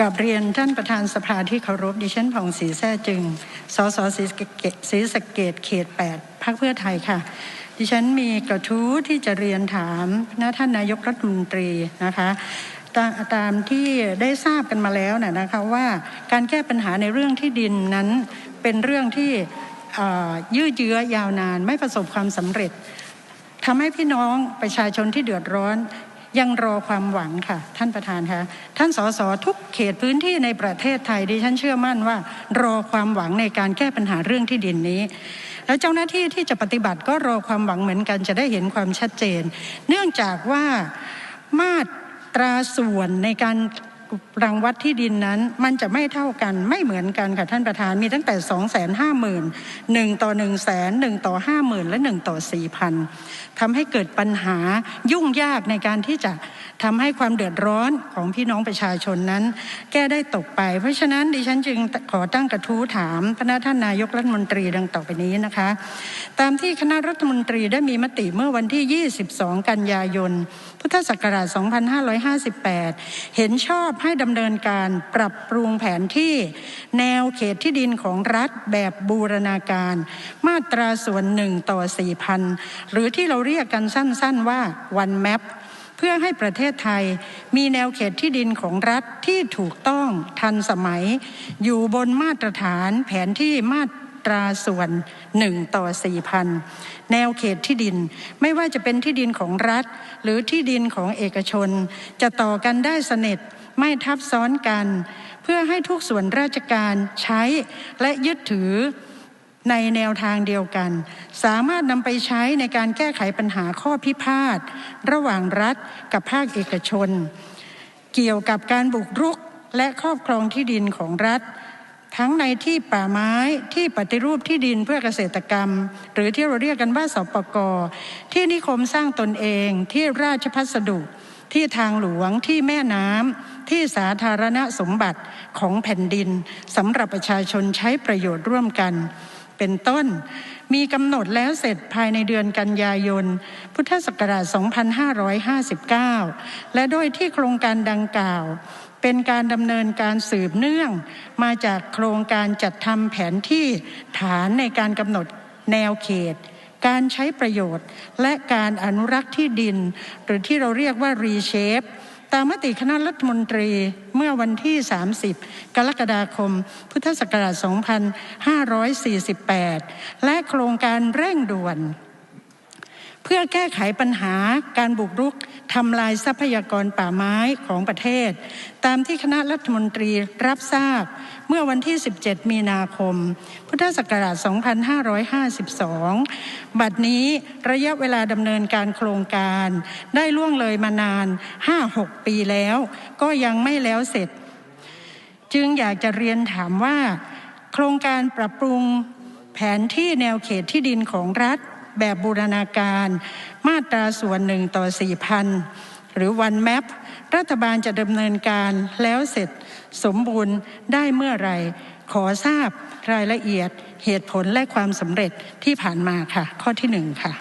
กับเรียนท่านประธานสภาที่เคารพดิฉันผ่องศรีแท้จึง สสศรีสเกษศรีสเกดเขต 8พรรคเพื่อไทยค่ะ ดิฉันมีกระทู้ที่จะเรียนถามนะท่านนายกรัฐมนตรีนะคะตาตามที่ได้ทราบกันมาแล้วนะนะคะว่าการแก้ปัญหาในเรื่องที่ดินนั้นเป็นเรื่องที่ยืดเยื้อยาวนานไม่ประสบความสำเร็จทำให้พี่น้องประชาชนที่เดือดร้อน ยังรอความหวังค่ะ ท่านประธานคะท่านสสทุกเขตพื้นที่ในประเทศไทยดิฉันเชื่อมั่นว่า รอความหวังในการแก้ปัญหาเรื่องที่ดินนี้ แล้วเจ้าหน้าที่ที่จะปฏิบัติก็รอความหวังเหมือนกันจะได้เห็นความชัดเจน เนื่องจากว่ามาตราส่วนในการ รังวัดที่ดินนั้นมันจะไม่เท่ากันไม่เหมือนกันค่ะท่านประธานมีตั้งแต่ 2 5 0 0 0 0 1 ต่อ 1 0 0 0 0 0 1 ต่อ 50,000 และ 1 ต่อ 4,000ทำให้เกิดปัญหายุ่งยากในการที่จะทำให้ความเดือดร้อนของพี่น้องประชาชนนั้น แก้ได้ตกไป เพราะฉะนั้นดิฉันจึงขอตั้งกระทู้ถามพระท่านนายกรัฐมนตรีดังต่อไปนี้นะคะ ตามที่คณะรัฐมนตรีได้มีมติเมื่อวันที่ 22 กันยายน พุทธศักราช 2558 เห็นชอบให้ดำเนินการปรับปรุงแผนที่แนวเขตที่ดินของรัฐแบบบูรณาการ มาตราส่วนหนึ่งต่อ4,000หรือที่เราเรียกกันสั้นๆว่า one map เพื่อให้ประเทศไทยมีแนวเขตที่ดินของรัฐที่ถูกต้องทันสมัย อยู่บนมาตรฐานแผนที่มาตร ตราส่วนหนึ่งต่อสี่พันแนวเขตที่ดินไม่ว่าจะเป็นที่ดินของรัฐ หรือที่ดินของเอกชน จะต่อกันได้สนิทไม่ทับซ้อนกัน เพื่อให้ทุกส่วนราชการใช้และยึดถือในแนวทางเดียวกัน สามารถนำไปใช้ในการแก้ไขปัญหาข้อพิพาท ระหว่างรัฐกับภาคเอกชน เกี่ยวกับการบุกรุกและครอบครองที่ดินของรัฐ ทั้งในที่ป่าไม้ที่ปฏิรูปที่ดินเพื่อเกษตรกรรม หรือที่เราเรียกกันว่าสปกที่นิคมสร้างตนเองที่ราชพัสดุ ที่ทางหลวงที่แม่น้ำที่สาธารณสมบัติของแผ่นดินสำหรับประชาชนใช้ประโยชน์ร่วมกันเป็นต้น มีกำหนดแล้วเสร็จภายในเดือนกันยายน พุทธศักราช 2559 และโดยที่โครงการดังกล่าว เป็นการดำเนินการสืบเนื่อง มาจากโครงการจัดทำแผนที่ฐานในการกำหนดแนวเขต การใช้ประโยชน์ และการอนุรักษ์ที่ดิน หรือที่เราเรียกว่ารีเชฟตามมติคณะรัฐมนตรีเมื่อวันที่ 30 กรกฎาคม พุทธศักราช 2548 และโครงการเร่งด่วน เพื่อแก้ไขปัญหาการบุกรุกทำลายทรัพยากรป่าไม้ของประเทศ ตามที่คณะรัฐมนตรีรับทราบเมื่อวันที่ 17 มีนาคม พุทธศักราช 2552 บัดนี้ระยะเวลาดำเนินการโครงการ ได้ล่วงเลยมานาน 5-6 ปีแล้ว ก็ยังไม่แล้วเสร็จ จึงอยากจะเรียนถามว่า โครงการปรับปรุงแผนที่แนวเขตที่ดินของรัฐ แบบบูรณาการ มาตราส่วนหนึ่งต่อ 4,000 หรือวันแมปรัฐบาลจะดำเนินการแล้วเสร็จสมบูรณ์ได้เมื่อไหรขอทราบรายละเอียดเหตุผลและความสำเร็จที่ผ่านมาค่ะ ข้อที่หนึ่งค่ะ